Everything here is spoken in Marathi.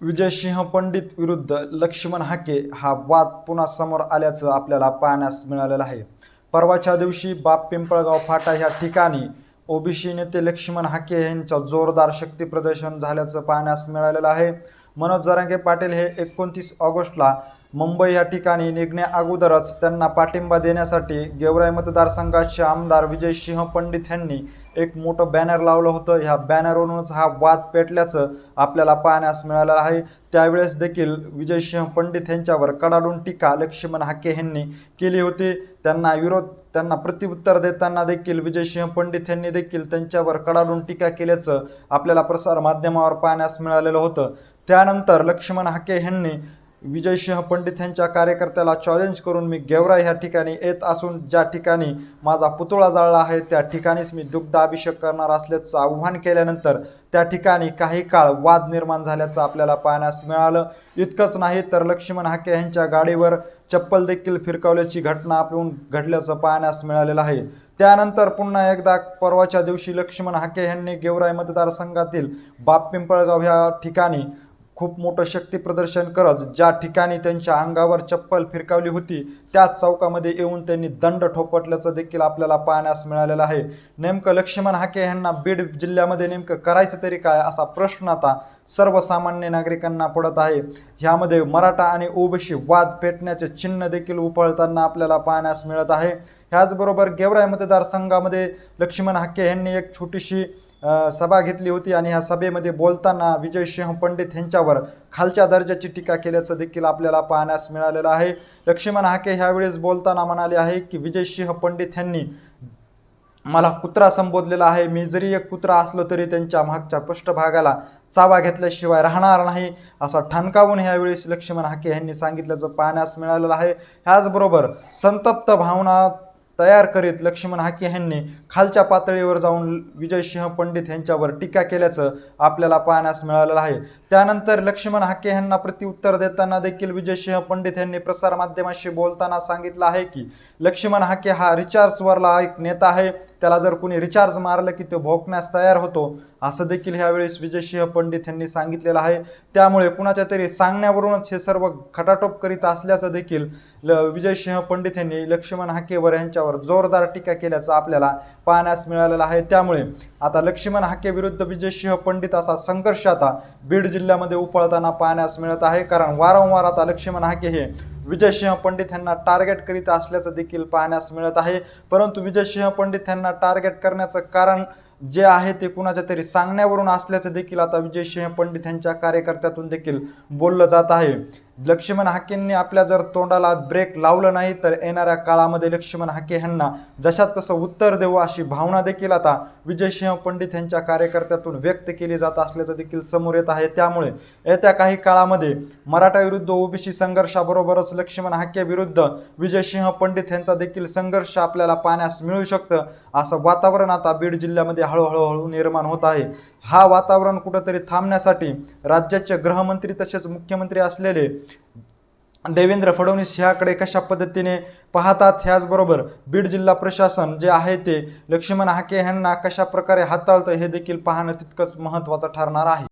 विजयसिंह पंडित विरुद्ध लक्ष्मण हाके हा वाद पुन्हा समोर आल्याचं आपल्याला पाहण्यास मिळालेलं आहे. परवाच्या दिवशी बाप पिंपळगाव फाटा ह्या ठिकाणी ओबीसी नेते लक्ष्मण हाके यांचं जोरदार शक्ती प्रदर्शन झाल्याचं पाहण्यास मिळालेलं आहे. मनोज जरांगे पाटील हे एकोणतीस ऑगस्टला मुंबई या ठिकाणी निघण्या अगोदरच त्यांना पाठिंबा देण्यासाठी गेवराई मतदारसंघाचे आमदार विजयसिंह पंडित यांनी एक मोठं बॅनर लावलं होतं. ह्या बॅनरवरूनच हा वाद पेटल्याचं आपल्याला पाहण्यास मिळालेलं आहे. त्यावेळेस देखील विजयसिंह पंडित यांच्यावर कडाडून टीका लक्ष्मण हाके यांनी केली होती. त्यांना विरोध त्यांना प्रत्युत्तर देताना देखील विजयसिंह पंडित यांनी देखील त्यांच्यावर कडाडून टीका केल्याचं आपल्याला प्रसार माध्यमावर पाहण्यास मिळालेलं होतं. त्यानंतर लक्ष्मण हाके यांनी विजयसिंह पंडित यांच्या कार्यकर्त्याला चॅलेंज करून मी गेवरा ह्या ठिकाणी येत असून ज्या ठिकाणी माझा पुतळा जाळला आहे त्या ठिकाणीच मी दुग्ध अभिषेक करणार असल्याचं आव्हान केल्यानंतर त्या ठिकाणी काही काळ वाद निर्माण झाल्याचं आपल्याला पाहण्यास मिळालं. इतकंच नाही तर लक्ष्मण हाके यांच्या गाडीवर चप्पल देखील फिरकावल्याची घटना आपण घडल्याचं पाहण्यास मिळालेलं आहे. त्यानंतर पुन्हा एकदा परवाच्या दिवशी लक्ष्मण हाके यांनी गेवराई मतदारसंघातील बाप पिंपळगाव ह्या ठिकाणी खूप मोठं शक्ती प्रदर्शन करत ज्या ठिकाणी त्यांच्या अंगावर चप्पल फिरकावली होती त्याच चौकामध्ये येऊन त्यांनी दंड ठोपटल्याचं देखील आपल्याला पाहण्यास मिळालेलं आहे. नेमकं लक्ष्मण हाके यांना बीड जिल्ह्यामध्ये नेमकं करायचं तरी काय असा प्रश्न आता सर्वसामान्य नागरिकांना पडत आहे. ह्यामध्ये मराठा आणि ओबीसी वाद पेटण्याचे चिन्ह देखील उपळताना आपल्याला पाहण्यास मिळत आहे. ह्याचबरोबर गेवराई मतदारसंघामध्ये लक्ष्मण हाके यांनी एक छोटीशी सभा घेतली होती आणि ह्या सभेमध्ये बोलताना विजयसिंह पंडित यांच्यावर खालच्या दर्जाची टीका केल्याचं देखील आपल्याला पाहण्यास मिळालेलं आहे. लक्ष्मण हाके ह्यावेळेस बोलताना म्हणाले आहे की विजयसिंह पंडित यांनी मला कुत्रा संबोधलेला आहे. मी जरी एक कुत्रा असलो तरी त्यांच्या मागच्या पृष्ठभागाला चावा घेतल्याशिवाय राहणार नाही असा ठणकावून ह्यावेळेस लक्ष्मण हाके यांनी सांगितल्याचं पाहण्यास मिळालेलं आहे. ह्याचबरोबर संतप्त भावना तयार करीत लक्ष्मण हाके यांनी खालच्या पातळीवर जाऊन विजयसिंह पंडित यांच्यावर टीका केल्याचं आपल्याला पाहण्यास मिळालेलं आहे. त्यानंतर लक्ष्मण हाके यांना प्रत्युत्तर देताना देखील विजयसिंह पंडित यांनी प्रसारमाध्यमाशी बोलताना सांगितलं आहे की लक्ष्मण हाके हा रिचार्जवरला एक नेता आहे. त्याला जर कोणी रिचार्ज मारलं की तो भोगण्यास तयार होतो असं देखील ह्यावेळेस विजयसिंह पंडित यांनी सांगितलेलं आहे. त्यामुळे कुणाच्या तरी सांगण्यावरूनच हे सर्व खटाटोप करीत असल्याचं देखील ल विजयसिंह पंडित यांनी लक्ष्मण हाकेवर यांच्यावर जोरदार टीका केल्याचं आपल्याला पाहण्यास मिळालेलं आहे. त्यामुळे आता लक्ष्मण हाके विरुद्ध विजयसिंह पंडित असा संघर्ष आता बीड जिल्ह्यामध्ये उपळताना पाहण्यास मिळत आहे. कारण वारंवार आता लक्ष्मण हाके हे विजयसिंह पंडित यांना टार्गेट करीत असल्याचं देखील पाहण्यास मिळत आहे. परंतु विजयसिंह पंडित यांना टार्गेट करण्याचं कारण जे आहे ते कुणाच्या तरी सांगण्यावरून असल्याचं देखील आता विजयसिंह पंडित यांच्या कार्यकर्त्यातून देखील बोललं जात आहे. लक्ष्मण हाकेंनी आपल्या जर तोंडाला ब्रेक लावलं नाही तर येणाऱ्या काळामध्ये लक्ष्मण हाके यांना जशात तसं उत्तर देऊ अशी भावना देखील आता विजयसिंह पंडित यांच्या कार्यकर्त्यातून व्यक्त केली जात असल्याचं देखील समोर येत आहे. त्यामुळे येत्या काही काळामध्ये मराठा विरुद्ध ओबीसी संघर्षाबरोबरच लक्ष्मण हाके विरुद्ध विजयसिंह पंडित यांचा देखील संघर्ष आपल्याला पाहण्यास मिळू शकतं. असं वातावरण आता बीड जिल्ह्यामध्ये हळूहळूहळू निर्माण होत आहे. हा वातावरण कुठंतरी थांबण्यासाठी राज्याचे गृहमंत्री तसेच मुख्यमंत्री असलेले देवेंद्र फडणवीस ह्याकडे कशा पद्धतीने पाहतात? ह्याचबरोबर बीड जिल्हा प्रशासन जे आहे ते लक्ष्मण हाके यांना कशा प्रकारे हाताळतं हे देखील पाहणं तितकंच महत्त्वाचं ठरणार आहे.